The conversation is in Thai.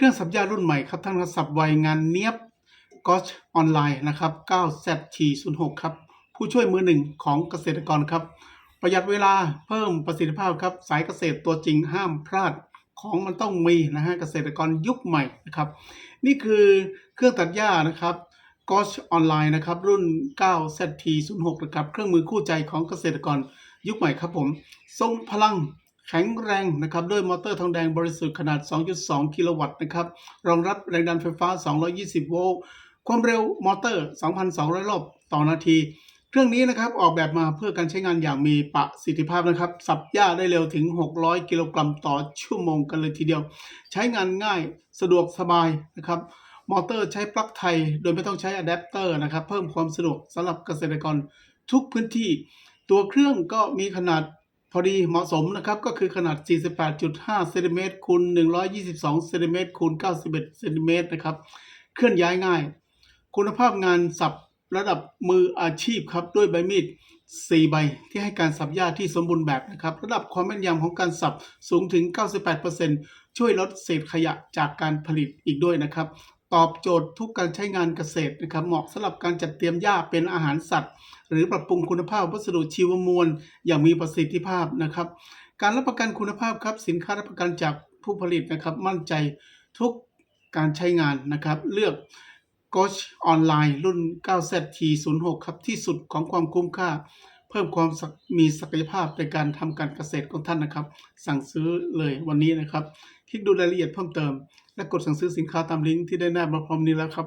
เครื่องสับยารุ่นใหม่ครับท่านครับสับไวงานเนียบกอชออนไลน์นะครับ 9ZT06 ครับ ผู้ช่วยมือหนึ่งของเกษตรกรครับ ประหยัดเวลาเพิ่มประสิทธิภาพครับ สายเกษตรตัวจริงห้ามพลาดของมันต้องมีนะฮะเกษตรกรยุคใหม่นะครับ นี่คือเครื่องตัดหญ้านะครับกอชออนไลน์นะครับรุ่น 9ZT06 นะครับ เครื่องมือคู่ใจของเกษตรกรยุคใหม่ครับผม ทรงพลัง แข็งแรงนะครับด้วยมอเตอร์ทองแดงบริสุทธิ์ขนาด 2.2 กิโลวัตต์นะครับรองรับแรงดันไฟฟ้า 220 โวลต์ความเร็วมอเตอร์ 2,200 รอบต่อนาที เครื่องนี้นะครับออกแบบมาเพื่อการใช้งานอย่างมีประสิทธิภาพนะครับ สับหญ้าได้เร็วถึง 600 กิโลกรัมต่อชั่วโมงกันเลยทีเดียว ใช้งานง่ายสะดวกสบายนะครับมอเตอร์ใช้ปลั๊กไทย โดยไม่ต้องใช้อะแดปเตอร์นะครับ เพิ่มความสะดวกสำหรับเกษตรกรทุกพื้นที่ ตัวเครื่องก็มีขนาด พอดีเหมาะสมนะครับก็คือขนาด 48.5เซนติเมตรคูณ122เซนติเมตรคูณ91เซนติเมตรนะครับ เคลื่อนย้ายง่าย คุณภาพงานสับระดับมืออาชีพครับ ด้วยใบมีด 4 ใบที่ให้การสับหญ้าที่สมบูรณ์แบบนะครับ ระดับความแม่นยำของการสับสูงถึง 98%ช่วยลดเศษขยะจากการผลิตอีกด้วยนะครับ ตอบโจทย์ทุกการใช้งานเกษตรนะครับเหมาะสำหรับการจัดเตรียมหญ้าเป็นอาหารสัตว์ หรือปรับปรุงคุณภาพวัสดุชีวมวล อย่างมีประสิทธิภาพนะครับ การรับประกันคุณภาพครับสินค้ารับประกันจากผู้ผลิตนะครับ มั่นใจทุกการใช้งานนะครับ เลือก g o s h ออนไลน์รุ่น 9ZT06 ครับที่สุดของความคุ้มค่า เพิ่มความมีศักยภาพในการทำการเกษตรของท่านนะครับ สั่งซื้อเลยวันนี้นะครับ คลิกดูรายละเอียดเพิ่มเติม และกดสั่งซื้อสินค้าตามลิงก์ที่ได้หน้ามาพร้อมนี้แล้วครับ